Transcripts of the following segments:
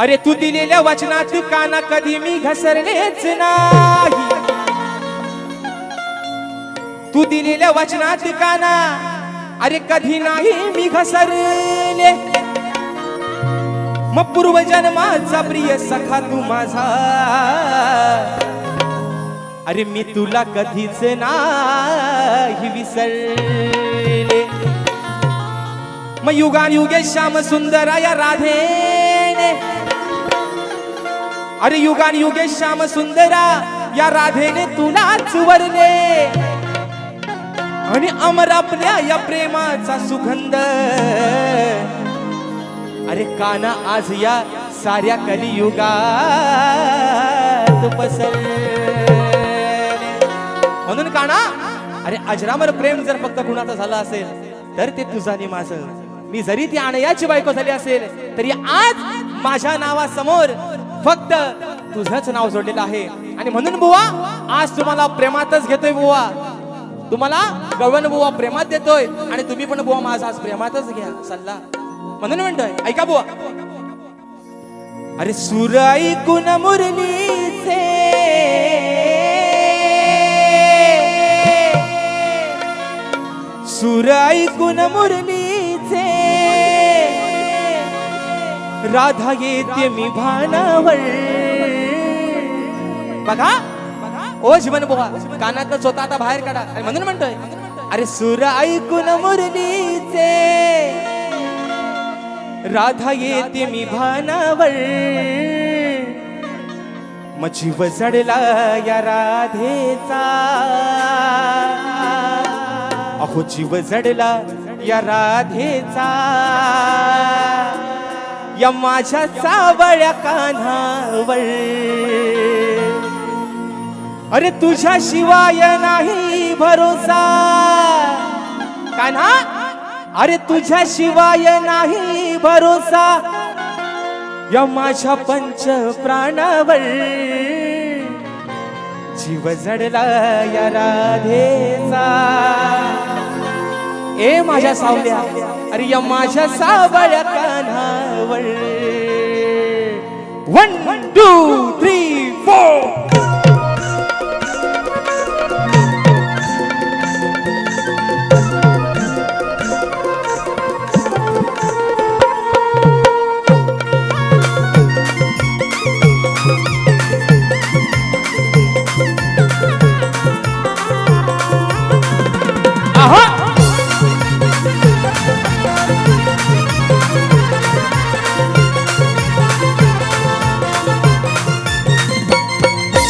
अरे तू दिलेल्या वचनात काना कधी मी घसरलेच नाही. तू दिलेल्या वचनात काना अरे कधी नाही मी घसरले. मग पूर्वजन्माचा प्रिय सखा तू माझा. अरे मी तुला कधीच नाही विसरले. मग युगान युगे श्याम सुंदरा या राधेने अरे युगान युगे श्याम सुंदरा या राधेने तुलाच वरले आणि अमर आपल्या या प्रेमाचा सुगंध. अरे काना आज या साऱ्या कलियुगात पसरले. म्हणून काना अरे अजरामर प्रेम जर फक्त कुणाचं झालं असेल तर ते तुझं माझं. मी जरी ती आणयाची बायको झाली असेल तरी आज माझ्या नावासमोर फक्त तुझंच नाव जोडलेलं आहे. आणि म्हणून बुवा आज तुम्हाला प्रेमातच घेतोय बुवा. तुम्हाला गवन बुवा प्रेमात देतोय. आणि तुम्ही पण बुवा माझा आज प्रेमातच घ्या. सल्ला. म्हणून म्हणतोय ऐका बुवा. अरे सुर ऐकून मुरलीचे? सुर ऐकून मुरली राधा येते मी भानावर बघा. ओ जीवन बुवा कानात स्वतः आता बाहेर काढा. आणि म्हणून म्हणतोय. अरे सुर ऐकून मुरलीचे. राधा येते मी भानावर मग जीव जडला या राधेचा. अहो जीव जडला या राधेचा. या माझ्या सावळ्या कान्हावर अरे तुझ्या शिवाय नाही भरोसा. कान्हा? अरे तुझ्या शिवाय नाही भरोसा. या माझ्या पंच प्राणावर. जीव जडला या राधेचा. ए माझ्या सावल्या. अरे या माझ्या सावळ्या कान्हा one, two, three.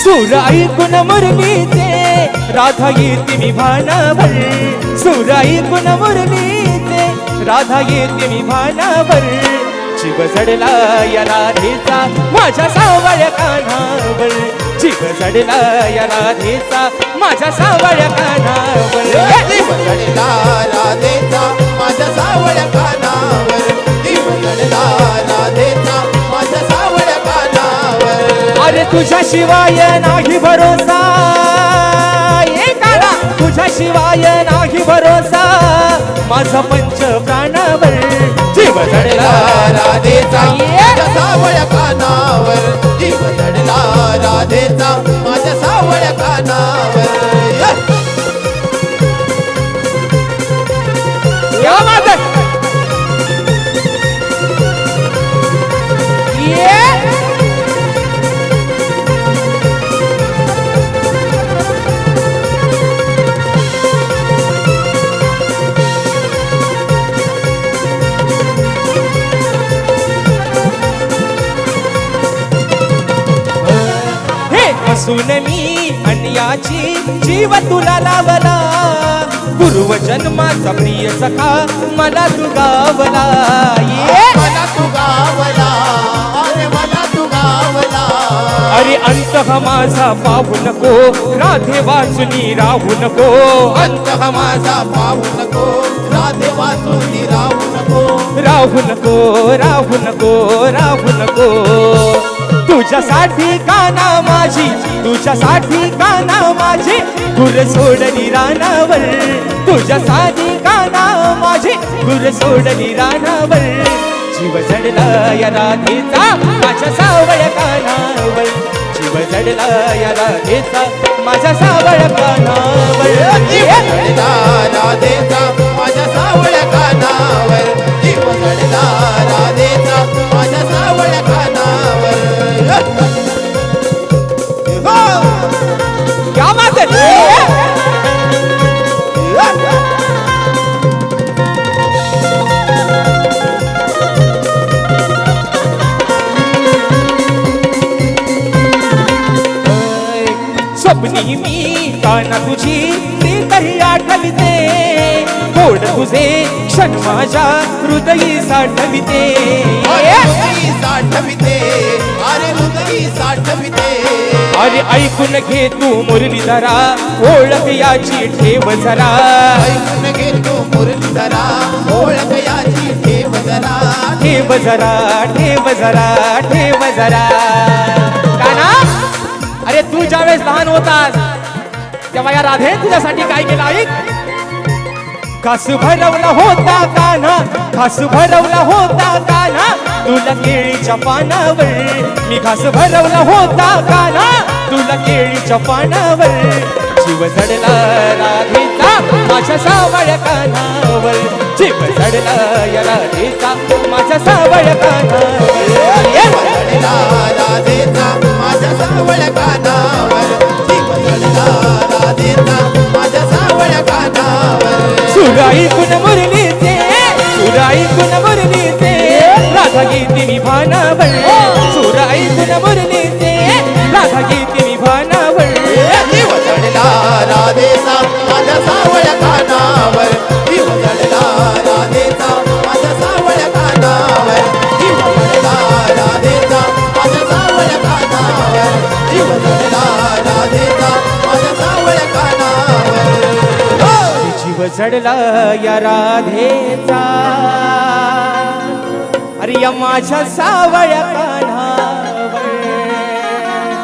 सूर ऐकून मुरलीचे राधा येते मी भानावर सूर ऐकून मुरलीचे राधा येते मी भानावर जीव जडला या राधेचा माझ्या सावळ्या कानावर. जीव जडला या राधेचा माझ्या सावळ्या कानावर. जीव जडला राधेचा माझ्या सावळ्या कानावर. जीव जडला राधेचा कानावर अरे तुझ्या शिवाय नाही भरोसा. ये काना तुझ्या शिवाय नाही भरोसा. माझा पंच प्राणावर जीव जडला. राधेचा असून मी अन्याची जीव तुला लावला. पूर्व जन्माचा प्रिय सखा मला तू गावला. ये. मला तू गावला. अरे मला तू गावला. अरे अंत माझा पाहू नको. राधे वाचुनी राहू नको. अंत माझा पाहू नको. राधे वाचून राहू नको. राहू नको राहू नको राहू नको. तुझ्यासाठी काना माझी तुझ्यासाठी काना माझी गुर सोडली रानावर. तुझ्यासाठी काना माझी गुर सोडली रानावर. जीव चढला या राधेचा माझ्या सावळ कानावर. जीव चढला या राधेचा माझ्या सावळ कानावर. जीव जडला राधेचा काना तुझी ती तरी आठविते गोड तुझे क्षण माझ्या हृदयी साठविते साठविते अरे हृदयी साठविते अरे ऐकून घे तू मुरलीधरा ओळख याची ठेव जरा. ऐकून घे तू मुरलीधरा ओळख याची ठेव जरा. ठेव जरा ठेव जरा ठेव जरा. काना? अरे तू ज्यावेळेस लहान होतास तेव्हा या राधे तुझ्यासाठी काय केलं ऐक घास भरवला होता काना घास भरवला होता काना तुला केळीच्या पानावर. मी घास भरवला होता काना तुला केळीच्या पानावर. जीव चढला राधेचा माझ्या सावळ कानावर. जीव चढला या राधेचा माझ्या सावळ कानावर. राधेचा माझ्या सावळ्या कानावर. राधेचा माझ्या सावळ्या कानावर. सुराई कुण मुरलीचे सुराई कुण मुरलीचे राधा गीती मी भानावर सुराई कुण मुरलीचे राधा गीती झडला या राधेचा. अरे या माझ्या सावळ्या